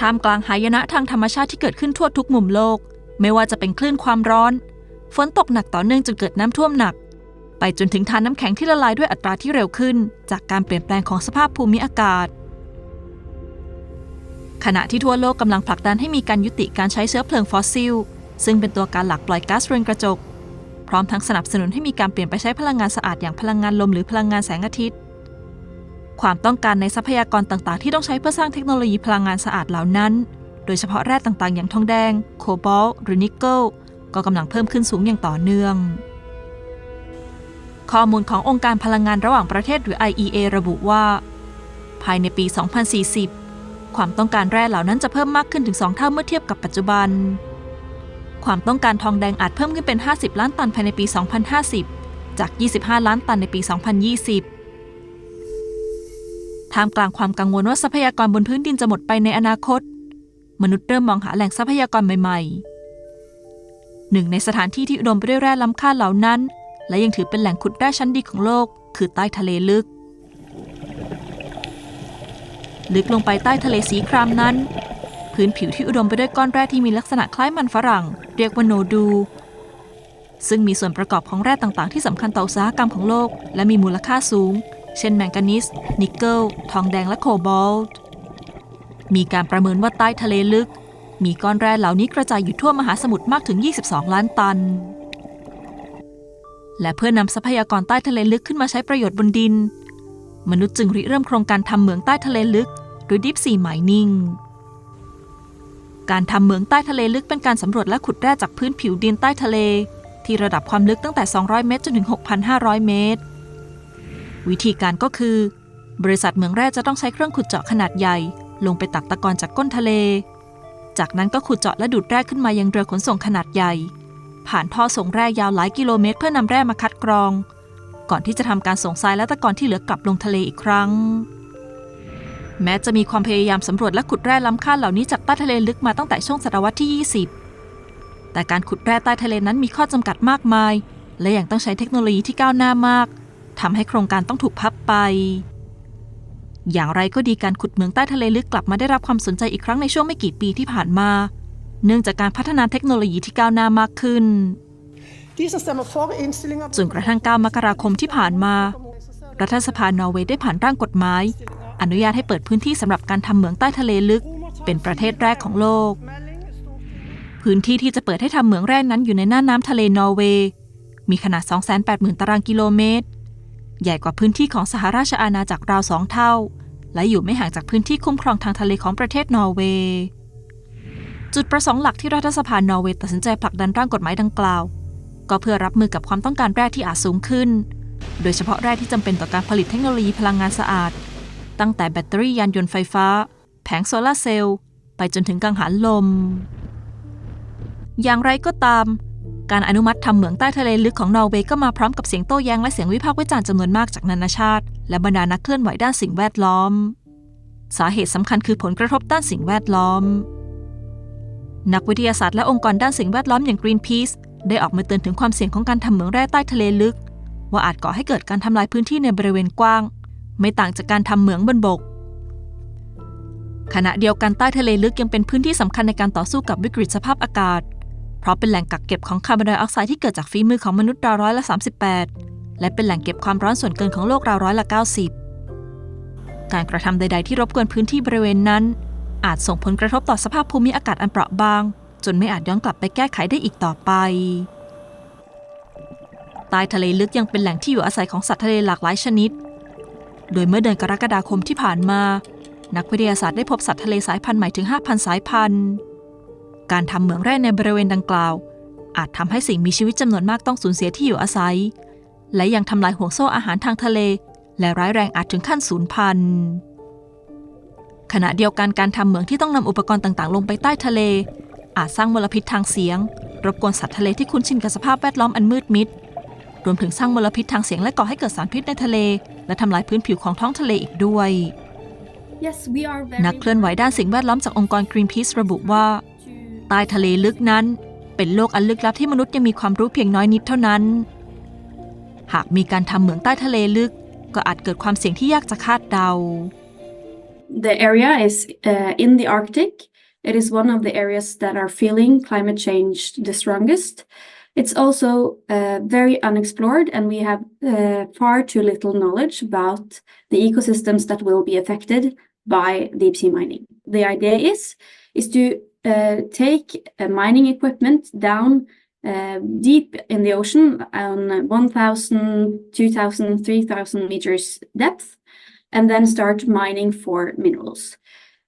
ท่ามกลางหายนะทางธรรมชาติที่เกิดขึ้นทั่วทุกมุมโลก ไม่ว่าจะเป็นคลื่นความร้อน ฝนตกหนักต่อเนื่องจนเกิดน้ำท่วมหนัก ไปจนถึงทานน้ำแข็งที่ละลายด้วยอัตราที่เร็วขึ้น จากการเปลี่ยนแปลงของสภาพภูมิอากาศ ขณะที่ทั่วโลกกำลังผลักดันให้มีการยุติการใช้เชื้อเพลิงฟอสซิล ซึ่งเป็นตัวการหลักปล่อยก๊าซเรือนกระจก พร้อมทั้งสนับสนุนให้มีการเปลี่ยนไปใช้พลังงานสะอาดอย่างพลังงานลมหรือพลังงานแสงอาทิตย์ ความต้องการในทรัพยากรต่างๆ ที่ต้องใช้เพื่อสร้างเทคโนโลยีพลังงานสะอาดเหล่านั้น โดยเฉพาะแร่ต่างๆ อย่างทองแดง โคบอลต์หรือนิกเกิลก็กำลังเพิ่มขึ้นสูงอย่างต่อเนื่อง ข้อมูลขององค์การพลังงานระหว่างประเทศหรือ IEA ระบุว่า ภายในปี 2040 ความต้องการแร่เหล่านั้นจะเพิ่มมากขึ้นถึง 2 เท่าเมื่อเทียบกับปัจจุบัน ความต้องการทองแดงอาจเพิ่มขึ้นเป็น 50 ล้านตันภายในปี 2050 จาก 25 ล้านตันในปี 2020 ท่ามกลางความกังวลว่าทรัพยากรบนพื้นดินจะหมดไปในอนาคต มนุษย์เริ่มมองหาแหล่งทรัพยากรใหม่ ๆ หนึ่งในสถานที่ที่อุดมไปด้วยแร่ล้ำค่าเหล่านั้น และยังถือเป็นแหล่งขุดแร่ชั้นดีของโลก คือใต้ทะเลลึก ลึกลงไปใต้ทะเลสีครามนั้น พื้นผิวที่อุดมไปด้วยก้อนแร่ที่มีลักษณะคล้ายมันฝรั่ง เรียกว่าโนดู ซึ่งมีส่วนประกอบของแร่ต่างๆ ที่สำคัญต่ออุตสาหกรรมของโลก และมีมูลค่าสูง เช่นแมงกานีสนิกเกิล ทองแดงและโคบอลต์ มีการประเมินว่าใต้ทะเลลึก มีก้อนแร่เหล่านี้กระจายอยู่ทั่วมหาสมุทรมากถึง 22 ล้านตัน และเพื่อนำทรัพยากรใต้ทะเลลึกขึ้นมาใช้ประโยชน์บนดิน มนุษย์จึงริเริ่มโครงการทำเหมืองใต้ทะเลลึกหรือ Deep Sea Mining การทำเหมืองใต้ทะเลลึกเป็นการสำรวจและขุดแร่จากพื้นผิวดินใต้ทะเล ที่ระดับความลึกตั้งแต่ 200 เมตรจนถึง 6,500 เมตร วิธีการก็คือ บริษัทเหมืองแร่จะต้องใช้เครื่องขุดเจาะขนาดใหญ่ ลงไปตักตะกอนจากก้นทะเล จากนั้นก็ขุดเจาะและดูดแร่ขึ้นมายังเรือขนส่งขนาดใหญ่ ผ่านท่อส่งแร่ยาวหลายกิโลเมตร เพื่อนำแร่มาคัดกรอง ก่อนที่จะทำการส่งทรายและตะกอนที่เหลือกลับลงทะเลอีกครั้ง แม้จะมีความพยายามสำรวจและขุดแร่ล้ำค่าเหล่านี้จากใต้ทะเลลึกมาตั้งแต่ช่วงศตวรรษที่ 20 แต่การขุดแร่ใต้ทะเลนั้นมีข้อจำกัดมากมาย และยังต้องใช้เทคโนโลยีที่ก้าวหน้ามาก ทำให้โครงการต้องถูกพับไป อย่างไรก็ดีการขุดเหมืองใต้ทะเลลึกกลับมาได้รับความสนใจอีกครั้งในช่วงไม่กี่ปีที่ผ่านมา เนื่องจากการพัฒนาเทคโนโลยีที่ก้าวหน้ามากขึ้นจนกระทั่ง9มกราคมที่ผ่านมา รัฐสภานอร์เวย์ได้ผ่านร่างกฎหมาย อนุญาตให้เปิดพื้นที่สำหรับการทำเหมืองใต้ทะเลลึก เป็นประเทศแรกของโลก พื้นที่ที่จะเปิดให้ทำเหมืองแร่นั้นอยู่ในหน้าน้ำทะเลนอร์เวย์ มีขนาด 280,000 ตารางกิโลเมตร ใหญ่กว่าพื้นที่ของสหราชอาณาจักรราวสองเท่า และอยู่ไม่ห่างจากพื้นที่คุ้มครองทางทะเลของประเทศนอร์เวย์จุดประสงค์หลักที่รัฐสภานอร์เวย์ตัดสินใจผลักดันร่างกฎหมายดังกล่าว ก็เพื่อรับมือกับความต้องการแร่ที่อาจสูงขึ้น โดยเฉพาะแร่ที่จำเป็นต่อการผลิตเทคโนโลยีพลังงานสะอาด ตั้งแต่แบตเตอรี่ยานยนต์ไฟฟ้า แผงโซลาร์เซลล์ไปจนถึงกังหันลม อย่างไรก็ตาม การอนุมัติทำเหมืองใต้ทะเลลึกของนอร์เวย์ก็มาพร้อมกับเสียงโต้แย้งและเสียงวิพากษ์วิจารณ์จำนวนมากจากนานาชาติ และบรรดานักเคลื่อนไหวด้านสิ่งแวดล้อม สาเหตุสำคัญคือผลกระทบด้านสิ่งแวดล้อม นักวิทยาศาสตร์และองค์กรด้านสิ่งแวดล้อมอย่าง Greenpeace ได้ออกมาเตือนถึงความเสี่ยงของการทำเหมืองแร่ใต้ทะเลลึก ว่าอาจก่อให้เกิดการทำลายพื้นที่ในบริเวณกว้าง ไม่ต่างจากการทำเหมืองบนบก ขณะเดียวกันใต้ทะเลลึกยังเป็นพื้นที่สำคัญในการต่อสู้กับวิกฤตสภาพอากาศ เพราะเป็นแหล่งกักเก็บของคาร์บอนไดออกไซด์ที่เกิดจากฝีมือของมนุษย์ราวร้อยละ 38 และเป็นแหล่งเก็บความร้อนส่วนเกินของโลกราวร้อยละ 90 การกระทำใด ๆ ที่รบกวนพื้นที่บริเวณนั้น อาจส่งผลกระทบต่อสภาพภูมิอากาศอันเปราะบาง จนไม่อาจย้อนกลับไปแก้ไขได้อีกต่อไปใต้ทะเลลึกยังเป็นแหล่งที่อยู่อาศัยของสัตว์ทะเลหลากหลายชนิด โดยเมื่อเดือนกรกฎาคมที่ผ่านมา นักวิทยาศาสตร์ได้พบสัตว์ทะเลสายพันธุ์ใหม่ถึง 5,000 สายพันธุ์ การทำเหมืองแร่ในบริเวณดังกล่าว อาจทำให้สิ่งมีชีวิตจำนวนมากต้องสูญเสียที่อยู่อาศัย และยังทำลายห่วงโซ่อาหารทางทะเล และร้ายแรงอาจถึงขั้นสูญพันธุ์ขณะเดียวกันการทำเหมืองที่ต้องนำอุปกรณ์ต่างๆ ลงไปใต้ทะเล อาจสร้างมลพิษทางเสียง รบกวนสัตว์ทะเลที่คุ้นชินกับสภาพแวดล้อมอันมืดมิด รวมถึงสร้างมลพิษทางเสียงและก่อให้เกิดสารพิษในทะเล และทำลายพื้นผิวของท้องทะเลอีกด้วย Yes, we are very นักเคลื่อนไหวด้านสิ่งแวดล้อมจากองค์กร Greenpeace ระบุว่า ใต้ทะเลลึกนั้น เป็นโลกอันลึกลับที่มนุษย์ยังมีความรู้เพียงน้อยนิดเท่านั้น หากมีการทำเหมืองใต้ทะเลลึก ก็อาจเกิดความเสี่ยงที่ยากจะคาดเดา The area is uh, in the Arctic It is one of the areas that are feeling climate change the strongest. It's also uh, very unexplored, and we have uh, far too little knowledge about the ecosystems that will be affected by deep sea mining. The idea is is to take uh, mining equipment down uh, deep in the ocean on 1,000, 2,000, 3,000 meters depth, and then start mining for minerals.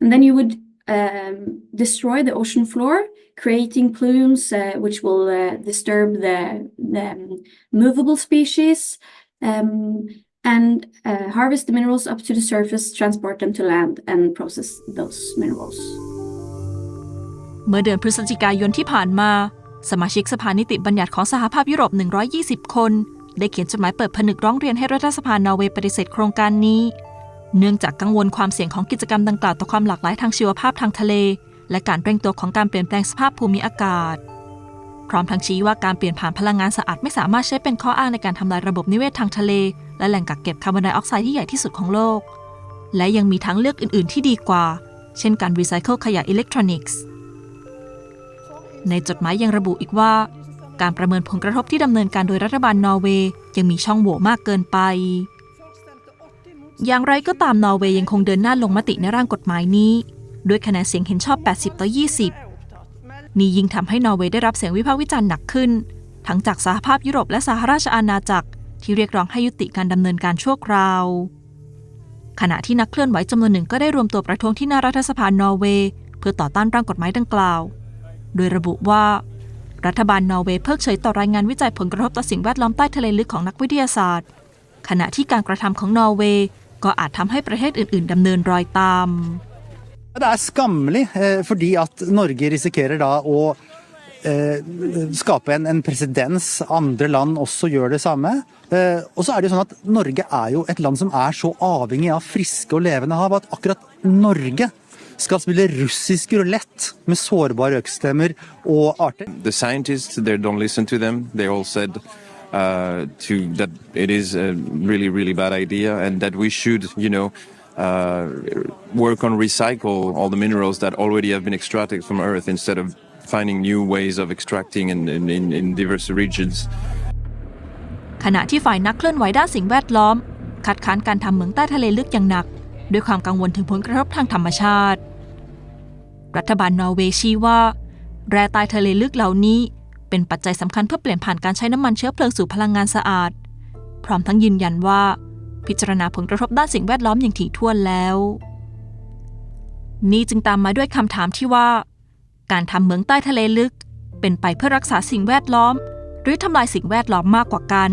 And then you would um, destroy the ocean floor, creating plumes which will disturb the, um, movable species, um, and harvest the minerals up to the surface, transport them to land, and process those minerals. เมื่อเดือนพฤศจิกายนที่ผ่านมา สมาชิกสภานิติบัญญัติของสหภาพยุโรป 120 คน ได้เขียนจดหมายเปิดผนึกร้องเรียนให้รัฐสภานอร์เวย์ปฏิเสธโครงการนี้ เนื่องจากกังวลความเสี่ยงของกิจกรรมดังกล่าวต่อความหลากหลายทางชีวภาพทางทะเล และการเร่งตัวของการเปลี่ยนแปลงสภาพภูมิอากาศ พร้อมทั้งชี้ว่าการเปลี่ยนผ่านพลังงานสะอาดไม่สามารถใช้เป็นข้ออ้างในการทำลายระบบนิเวศทางทะเล และแหล่งกักเก็บคาร์บอนไดออกไซด์ที่ใหญ่ที่สุดของโลก และยังมีทางเลือกอื่น ๆ ที่ดีกว่า เช่นการรีไซเคิลขยะอิเล็กทรอนิกส์ ในจดหมายยังระบุอีกว่า การประเมินผลกระทบที่ดำเนินการโดยรัฐบาลนอร์เวย์ยังมีช่องโหว่มากเกินไป อย่างไรก็ตามนอร์เวย์ยังคงเดินหน้าลงมติในร่างกฎหมายนี้ ด้วยคะแนนเสียงเห็นชอบ 80 ต่อ 20 นี่ยิ่งทำให้นอร์เวย์ได้รับเสียงวิพากษ์วิจารณ์หนักขึ้น ทั้งจากสหภาพยุโรปและสหราชอาณาจักร ที่เรียกร้องให้ยุติการดำเนินการชั่วคราวขณะที่นักเคลื่อนไหวจำนวนหนึ่งก็ได้รวมตัวประท้วงที่หน้ารัฐสภานอร์เวย์เพื่อต่อต้านร่างกฎหมายดังกล่าว โดยระบุว่า รัฐบาลนอร์เวย์เพิกเฉยต่อรายงานวิจัยผลกระทบต่อสิ่งแวดล้อมใต้ทะเลลึกของนักวิทยาศาสตร์ ขณะที่การกระทำของนอร์เวย์ก็อาจทำให้ประเทศอื่น ๆดำเนินรอยตาม Det er skammelig, fordi at Norge risikerer da å skape en, en presedens. Andre land også gjør det samme. Og så er det jo sånn at Norge er jo et land som er så avhengig av friske og levende hav at akkurat Norge skal spille russisk rulett med sårbare økosystemer og arter. the scientists they don't listen to them they all said uh, to that it is a really really bad idea and that we should you know uh, work on recycle all the minerals that already have been extracted from earth instead of finding new ways of extracting in, in, in, in diverse regions ขณะที่ฝ่ายนักเคลื่อนไหวด้านสิ่งแวดล้อม คัดค้านการทำเหมืองใต้ทะเลลึกอย่างหนัก ด้วยความกังวลถึงผลกระทบทางธรรมชาติ รัฐบาลนอร์เวย์ชี้ว่า แร่ใต้ทะเลลึกเหล่านี้ เป็นปัจจัยสำคัญเพื่อเปลี่ยนผ่านการใช้น้ำมันเชื้อเพลิงสู่พลังงานสะอาด พร้อมทั้งยืนยันว่า พิจารณาผลกระทบด้านสิ่งแวดล้อมอย่างถี่ถ้วนแล้ว นี่จึงตามมาด้วยคำถามที่ว่า การทำเหมืองใต้ทะเลลึก เป็นไปเพื่อรักษาสิ่งแวดล้อม หรือทำลายสิ่งแวดล้อมมากกว่ากัน